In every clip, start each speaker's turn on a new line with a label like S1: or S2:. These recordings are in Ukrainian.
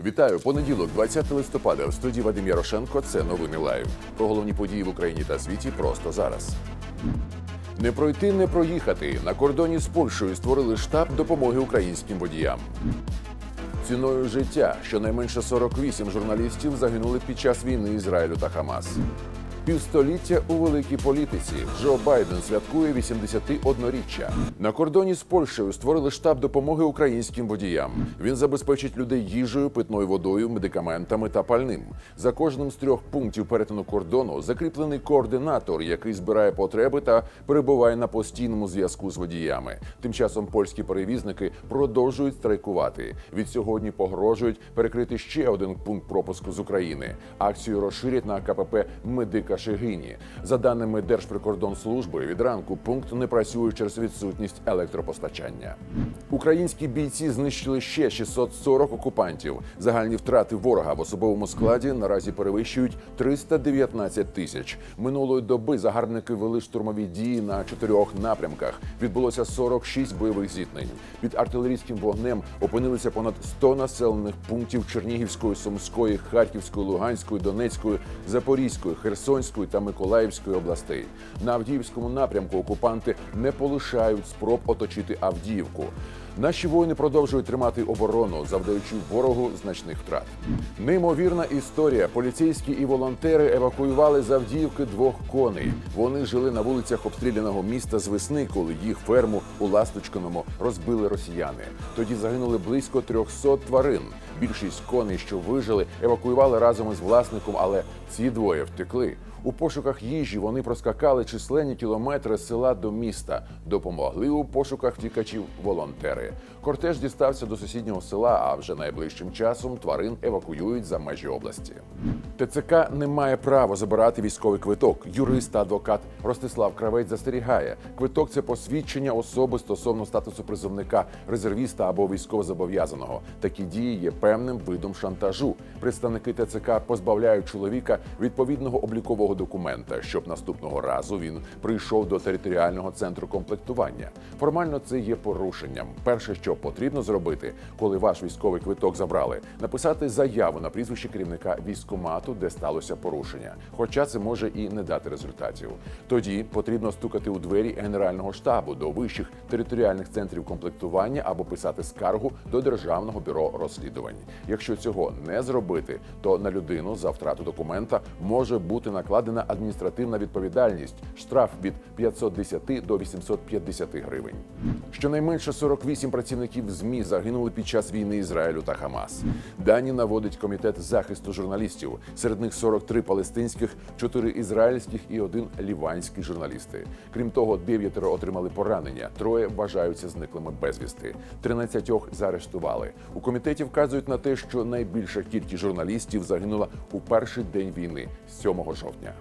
S1: Вітаю понеділок, 20 листопада. В студії Вадим Ярошенко. Це новини лайв. Про головні події в Україні та світі просто зараз. Не пройти, не проїхати. На кордоні з Польщею створили штаб допомоги українським водіям. Ціною життя щонайменше 48 журналістів загинули під час війни Ізраїлю та Хамас. Півстоліття у великій політиці Джо Байден святкує 81-річчя. На кордоні з Польщею створили штаб допомоги українським водіям. Він забезпечить людей їжею, питною водою, медикаментами та пальним. За кожним з трьох пунктів перетину кордону закріплений координатор, який збирає потреби та перебуває на постійному зв'язку з водіями. Тим часом польські перевізники продовжують страйкувати. Від сьогодні погрожують перекрити ще один пункт пропуску з України. Акцію розширять на КПП Медика Шегині. За даними Держприкордонслужби, від ранку пункт не працює через відсутність електропостачання. Українські бійці знищили ще 640 окупантів. Загальні втрати ворога в особовому складі наразі перевищують 319 тисяч. Минулої доби загарбники вели штурмові дії на чотирьох напрямках. Відбулося 46 бойових зіткнень. Під артилерійським вогнем опинилися понад 100 населених пунктів Чернігівської, Сумської, Харківської, Луганської, Донецької, Запорізької, Херсонської та Миколаївської областей. На Авдіївському напрямку окупанти не полишають спроб оточити Авдіївку. Наші воїни продовжують тримати оборону, завдаючи ворогу значних втрат. Неймовірна історія. Поліцейські і волонтери евакуювали з Авдіївки двох коней. Вони жили на вулицях обстріляного міста з весни, коли їх ферму у Ласточкиному розбили росіяни. Тоді загинули близько 300 тварин. Більшість коней, що вижили, евакуювали разом із власником, але ці двоє втекли. У пошуках їжі вони проскакали численні кілометри з села до міста. Допомогли у пошуках втікачів волонтери. Кортеж дістався до сусіднього села, а вже найближчим часом тварин евакуюють за межі області. ТЦК не має права забирати військовий квиток. Юрист та адвокат Ростислав Кравець застерігає. Квиток це посвідчення особи стосовно статусу призовника, резервіста або військовозобов'язаного. Такі дії є певним видом шантажу. Представники ТЦК позбавляють чоловіка відповідного облікового документа, щоб наступного разу він прийшов до територіального центру комплектування. Формально це є порушенням. Перше, що потрібно зробити, коли ваш військовий квиток забрали, написати заяву на прізвище керівника військкомату, де сталося порушення. Хоча це може і не дати результатів. Тоді потрібно стукати у двері генерального штабу до вищих територіальних центрів комплектування або писати скаргу до державного бюро розслідувань. Якщо цього не зробити, то на людину за втрату документа може бути накладена адміністративна відповідальність, штраф від 510 до 850 гривень. Щонайменше 48 працівників ЗМІ загинули під час війни Ізраїлю та Хамас. Дані наводить комітет захисту журналістів. Серед них 43 палестинських, 4 ізраїльських і один ліванський журналісти. Крім того, дев'ятеро отримали поранення. Троє вважаються зниклими безвісти. 13 заарештували. У комітеті вказують на те, що найбільша кількість журналістів загинула у перший день війни 7 жовтня.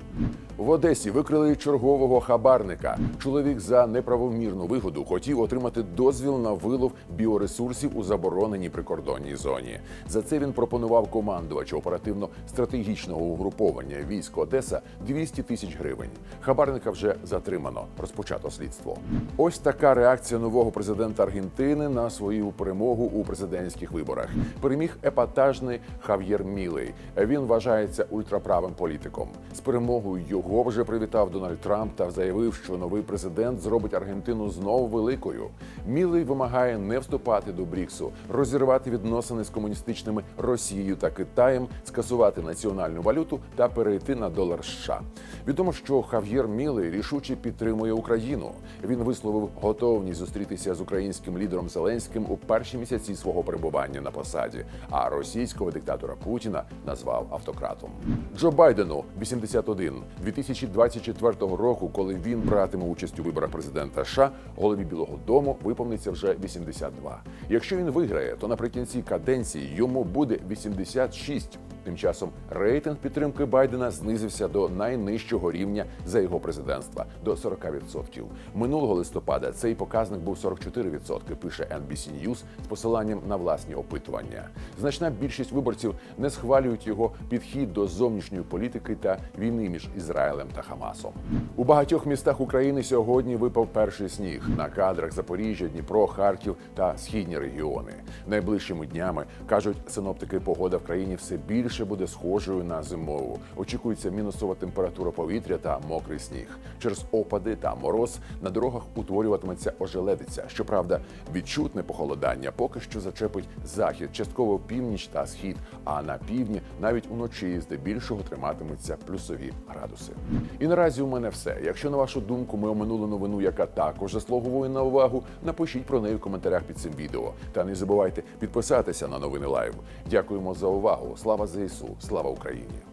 S1: В Одесі викрили чергового хабарника. Чоловік за неправомірну вигоду хотів отримати дозвіл на вилов біоресурсів у забороненій прикордонній зоні. За це він пропонував командувачу оперативно-стратегічного угруповання військ Одеса 200 тисяч гривень. Хабарника вже затримано. Розпочато слідство. Ось така реакція нового президента Аргентини на свою перемогу у президентських виборах. Переміг епатажний Хав'єр Мілей. Він вважається ультраправим політиком. З перемогою його вже привітав Дональд Трамп та заявив, що новий президент зробить Аргентину знову великою. Мілей вимагає не вступати до Бріксу, розірвати відносини з комуністичними Росією та Китаєм, скасувати національну валюту та перейти на долар США. Відомо, що Хав'єр Мілей рішуче підтримує Україну. Він висловив готовність зустрітися з українським лідером Зеленським у перші місяці свого перебування на посаді. А російського диктатора Путіна назвав автократом. Джо Байдену 81. 2024 року, коли він братиме участь у виборах президента США, голові Білого Дому виповниться вже 82. Якщо він виграє, то наприкінці каденції йому буде 86. Тим часом рейтинг підтримки Байдена знизився до найнижчого рівня за його президентства до 40%. Минулого листопада цей показник був 44%, пише NBC News з посиланням на власні опитування. Значна більшість виборців не схвалюють його підхід до зовнішньої політики та війни між Ізраїлем та Хамасом. У багатьох містах України сьогодні випав перший сніг на кадрах Запоріжжя, Дніпро, Харків та східні регіони. Найближчими днями кажуть синоптики, погода в країні все більше буде схожою на зимову. Очікується мінусова температура повітря та мокрий сніг. Через опади та мороз на дорогах утворюватиметься ожеледиця. Щоправда, відчутне похолодання поки що зачепить захід, частково північ та схід. А на півдні навіть уночі здебільшого триматимуться плюсові градуси. І наразі у мене все. Якщо на вашу думку ми оминули новину, яка також заслуговує на увагу, напишіть про неї в коментарях під цим відео. Та не забувайте підписатися на новини Лайв. Дякуємо за увагу. Слава ЗСУ, слава Україні!